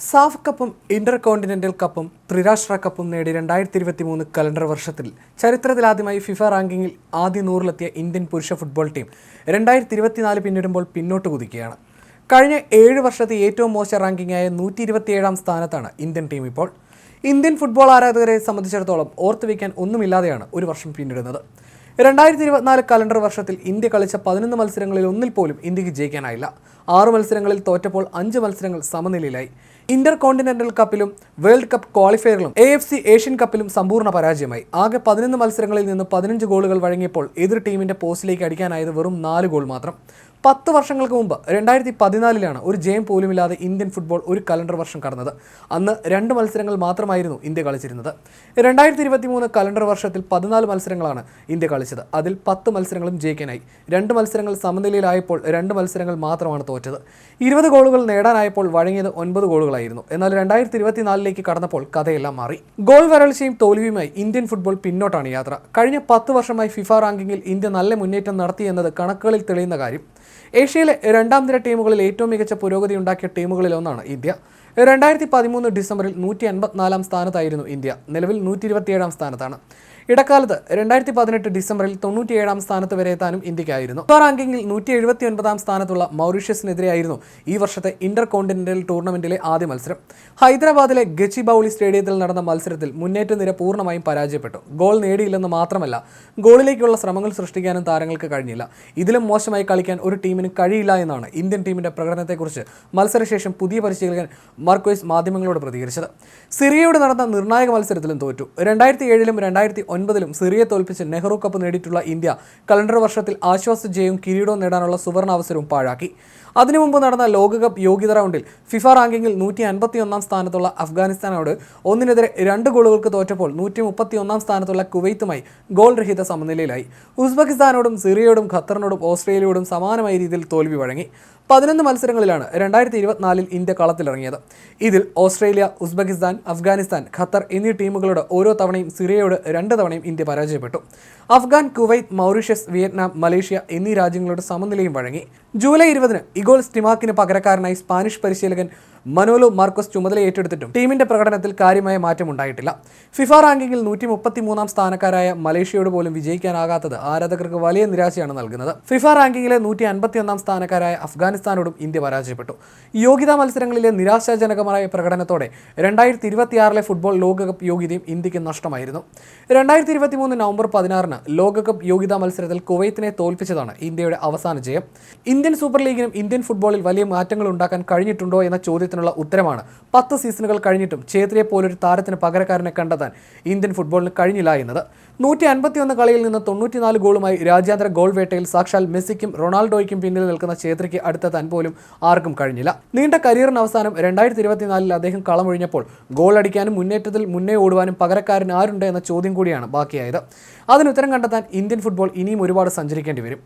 SAFF കപ്പും Inter continental കപ്പും ത്രിരാഷ്ട്ര കപ്പും നേടി രണ്ടായിരത്തി ഇരുപത്തി മൂന്ന് കലണ്ടർ വർഷത്തിൽ ചരിത്രത്തിലാദ്യമായി ഫിഫ റാങ്കിങ്ങിൽ ആദ്യ നൂറിലെത്തിയ ഇന്ത്യൻ പുരുഷ ഫുട്ബോൾ ടീം രണ്ടായിരത്തി ഇരുപത്തിനാല് പിന്നിടുമ്പോൾ പിന്നോട്ട് കുതിക്കുകയാണ്. കഴിഞ്ഞ ഏഴ് വർഷത്തെ ഏറ്റവും മോശം റാങ്കിങ്ങായ നൂറ്റി ഇരുപത്തിയേഴാം സ്ഥാനത്താണ് ഇന്ത്യൻ ടീം ഇപ്പോൾ. ഇന്ത്യൻ ഫുട്ബോൾ ആരാധകരെ സംബന്ധിച്ചിടത്തോളം ഓർത്തുവെക്കാൻ ഒന്നുമില്ലാതെയാണ് ഒരു വർഷം പിന്നിടുന്നത്. രണ്ടായിരത്തി ഇരുപത്തിനാല് കലണ്ടർ വർഷത്തിൽ ഇന്ത്യ കളിച്ച പതിനൊന്ന് മത്സരങ്ങളിൽ ഒന്നിൽ പോലും ഇന്ത്യയ്ക്ക് ജയിക്കാനായില്ല. ആറ് മത്സരങ്ങളിൽ തോറ്റപ്പോൾ അഞ്ച് മത്സരങ്ങൾ സമനിലയിലായി. ഇന്റർ കോണ്ടിനെന്റൽ കപ്പിലും വേൾഡ് കപ്പ് ക്വാളിഫയറിലും എ എഫ് സി ഏഷ്യൻ കപ്പിലും സമ്പൂർണ പരാജയമായി. ആകെ പതിനൊന്ന് മത്സരങ്ങളിൽ നിന്ന് പതിനഞ്ച് ഗോളുകൾ വഴങ്ങിയപ്പോൾ എതിർ ടീമിന്റെ പോസ്റ്റിലേക്ക് അടിക്കാനായത് വെറും നാല് ഗോൾ മാത്രം. പത്ത് വർഷങ്ങൾക്ക് മുമ്പ് രണ്ടായിരത്തി പതിനാലിലാണ് ഒരു ജയം പോലുമില്ലാതെ ഇന്ത്യൻ ഫുട്ബോൾ ഒരു കലണ്ടർ വർഷം കടന്നത്. അന്ന് രണ്ട് മത്സരങ്ങൾ മാത്രമായിരുന്നു ഇന്ത്യ കളിച്ചിരുന്നത്. രണ്ടായിരത്തി ഇരുപത്തി മൂന്ന് കലണ്ടർ വർഷത്തിൽ പതിനാല് മത്സരങ്ങളാണ് ഇന്ത്യ കളിച്ചത്. അതിൽ പത്ത് മത്സരങ്ങളും ജയിക്കാനായി. രണ്ട് മത്സരങ്ങൾ സമനിലയിലായപ്പോൾ രണ്ട് മത്സരങ്ങൾ മാത്രമാണ് തോറ്റത്. ഇരുപത് ഗോളുകൾ നേടാനായപ്പോൾ വഴങ്ങിയത് ഒൻപത് ഗോളുകളായിരുന്നു. എന്നാൽ രണ്ടായിരത്തി ഇരുപത്തിനാലിലേക്ക് കടന്നപ്പോൾ കഥയെല്ലാം മാറി. ഗോൾ വരൾച്ചയും തോൽവിയുമായി ഇന്ത്യൻ ഫുട്ബോൾ പിന്നോട്ടാണ് യാത്ര. കഴിഞ്ഞ പത്ത് വർഷമായി ഫിഫ റാങ്കിങ്ങിൽ ഇന്ത്യ നല്ല മുന്നേറ്റം നടത്തി എന്നത് കണക്കുകളിൽ തെളിയുന്ന കാര്യം. ഏഷ്യയിലെ രണ്ടാം നിര ടീമുകളിൽ ഏറ്റവും മികച്ച പുരോഗതി ഉണ്ടാക്കിയ ടീമുകളിൽ ഒന്നാണ് ഇന്ത്യ. രണ്ടായിരത്തി പതിമൂന്ന് ഡിസംബറിൽ നൂറ്റി അൻപത്തിനാലാം സ്ഥാനത്തായിരുന്നു ഇന്ത്യ. നിലവിൽ നൂറ്റി ഇരുപത്തിയേഴാം സ്ഥാനത്താണ്. ഇടക്കാലത്ത് രണ്ടായിരത്തി പതിനെട്ട് ഡിസംബറിൽ തൊണ്ണൂറ്റിയേഴാം സ്ഥാനത്ത് വരെ എത്താനും ഇന്ത്യക്കായിരുന്നു. ഫിഫ റാങ്കിങ്ങിൽ നൂറ്റി എഴുപത്തി ഒൻപതാം സ്ഥാനത്തുള്ള മൗറീഷ്യസിനെതിരെയായിരുന്നു ഈ വർഷത്തെ ഇന്റർ കോണ്ടിനെന്റൽ ടൂർണമെന്റിലെ ആദ്യ മത്സരം. ഹൈദരാബാദിലെ ഗച്ചി ഗച്ചിബൌളി സ്റ്റേഡിയത്തിൽ നടന്ന മത്സരത്തിൽ മുന്നേറ്റ നിര പൂർണമായും പരാജയപ്പെട്ടു. ഗോൾ നേടിയില്ലെന്ന് മാത്രമല്ല ഗോളിലേക്കുള്ള ശ്രമങ്ങൾ സൃഷ്ടിക്കാനും താരങ്ങൾക്ക് കഴിഞ്ഞില്ല. ഇതിലും മോശമായി കളിക്കാൻ ഒരു ടീമിന് കഴിയില്ല എന്നാണ് ഇന്ത്യൻ ടീമിന്റെ പ്രകടനത്തെക്കുറിച്ച് മത്സരശേഷം പുതിയ പരിശീലകൻ മർക്കോയ്സ് മാധ്യമങ്ങളോട് പ്രതികരിച്ചത്. സിറിയയോട് നടന്ന നിർണായക മത്സരത്തിലും തോറ്റു. രണ്ടായിരത്തി ഏഴിലും രണ്ടായിരത്തി ഒൻപതിലും സിറിയെ തോൽപ്പിച്ച് നെഹ്റു കപ്പ് നേടിയിട്ടുള്ള ഇന്ത്യ കലണ്ടർ വർഷത്തിൽ ആശ്വാസ ജയവും കിരീടവും നേടാനുള്ള സുവർണാവസരവും പാഴാക്കി. അതിനു മുമ്പ് നടന്ന ലോകകപ്പ് യോഗ്യത റൗണ്ടിൽ ഫിഫ റാങ്കിങ്ങിൽ നൂറ്റി അൻപത്തി ഒന്നാം സ്ഥാനത്തുള്ള അഫ്ഗാനിസ്ഥാനോട് ഒന്നിനെതിരെ രണ്ട് ഗോളുകൾക്ക് തോറ്റപ്പോൾ നൂറ്റി മുപ്പത്തി ഒന്നാം സ്ഥാനത്തുള്ള കുവൈത്തുമായി ഗോൾ രഹിത സമനിലയിലായി. ഉസ്ബെക്കിസ്ഥാനോടും സിറിയയോടും ഖത്തറിനോടും ഓസ്ട്രേലിയയോടും സമാനമായ രീതിയിൽ തോൽവി വഴങ്ങി. പതിനൊന്ന് മത്സരങ്ങളിലാണ് രണ്ടായിരത്തി ഇരുപത്തിനാലിൽ ഇന്ത്യ കളത്തിലിറങ്ങിയത്. ഇതിൽ ഓസ്ട്രേലിയ ഉസ്ബെക്കിസ്ഥാൻ അഫ്ഗാനിസ്ഥാൻ ഖത്തർ എന്നീ ടീമുകളോട് ഓരോ തവണയും സിറിയയോട് രണ്ട് തവണയും ഇന്ത്യ പരാജയപ്പെട്ടു. Afghan Kuwait Mauritius Vietnam Malaysia എന്നീ രാജ്യങ്ങളോട് സമനിലയും വഴങ്ങി. ജൂലൈ ഇരുപതിന് ഇഗോൾ സ്റ്റിമാക്കിന് പകരക്കാരനായി സ്പാനിഷ് പരിശീലകൻ മനോലോ മാർക്കോസ് ചുമതല ഏറ്റെടുത്തിട്ടും ടീമിന്റെ പ്രകടനത്തിൽ കാര്യമായ മാറ്റമുണ്ടായിട്ടില്ല. ഫിഫ റാങ്കിങ്ങിൽ നൂറ്റി മുപ്പത്തിമൂന്നാം സ്ഥാനക്കാരായ മലേഷ്യയോട് പോലും വിജയിക്കാനാകാത്തത് ആരാധകർക്ക് വലിയ നിരാശയാണ് നൽകുന്നത്. ഫിഫ റാങ്കിങ്ങിലെ നൂറ്റി അൻപത്തിയൊന്നാം സ്ഥാനക്കാരായ അഫ്ഗാനിസ്ഥാനോടും ഇന്ത്യ പരാജയപ്പെട്ടു. യോഗ്യതാ മത്സരങ്ങളിലെ നിരാശാജനകമായ പ്രകടനത്തോടെ രണ്ടായിരത്തി ഇരുപത്തിയാറിലെ ഫുട്ബോൾ ലോകകപ്പ് യോഗ്യതയും ഇന്ത്യയ്ക്ക് നഷ്ടമായിരുന്നു. രണ്ടായിരത്തി ഇരുപത്തി മൂന്ന് നവംബർ പതിനാറിന് ലോകകപ്പ് യോഗ്യതാ മത്സരത്തിൽ കുവൈത്തിനെ തോൽപ്പിച്ചതാണ് ഇന്ത്യയുടെ അവസാന ജയം. ഇന്ത്യൻ സൂപ്പർ ലീഗിനും ഇന്ത്യൻ ഫുട്ബോളിൽ വലിയ മാറ്റങ്ങൾ ഉണ്ടാക്കാൻ കഴിഞ്ഞിട്ടുണ്ടോ എന്ന ചോദ്യത്തിനുള്ള ഉത്തരമാണ്. പത്ത് സീസണുകൾ കഴിഞ്ഞിട്ടും ഛേത്രിയെ പോലൊരു താരത്തിന് പകരക്കാരനെ കണ്ടെത്താൻ ഇന്ത്യൻ ഫുട്ബോളിന് കഴിഞ്ഞില്ല എന്നത്. നൂറ്റി അൻപത്തിയൊന്ന് കളിയിൽ നിന്ന് തൊണ്ണൂറ്റിനാല് ഗോളുമായി രാജ്യാന്തര ഗോൾ വേട്ടയിൽ സാക്ഷാൽ മെസ്സിക്കും റൊണാൾഡോയ്ക്കും പിന്നിൽ നിൽക്കുന്ന ഛേത്രിക്ക് അടുത്തെത്താൻ പോലും ആർക്കും കഴിഞ്ഞില്ല. നീണ്ട കരിയറിന് അവസാനം രണ്ടായിരത്തി ഇരുപത്തിനാലിൽ അദ്ദേഹം കളമൊഴിഞ്ഞപ്പോൾ ഗോൾ അടിക്കാനും മുന്നേറ്റത്തിൽ മുന്നേ ഓടുവാനും പകരക്കാരൻ ആരുണ്ട് എന്ന ചോദ്യം കൂടിയാണ് ബാക്കിയായത്. അതിനുത്തരം കണ്ടെത്താൻ ഇന്ത്യൻ ഫുട്ബോൾ ഇനിയും ഒരുപാട് സഞ്ചരിക്കേണ്ടി വരും.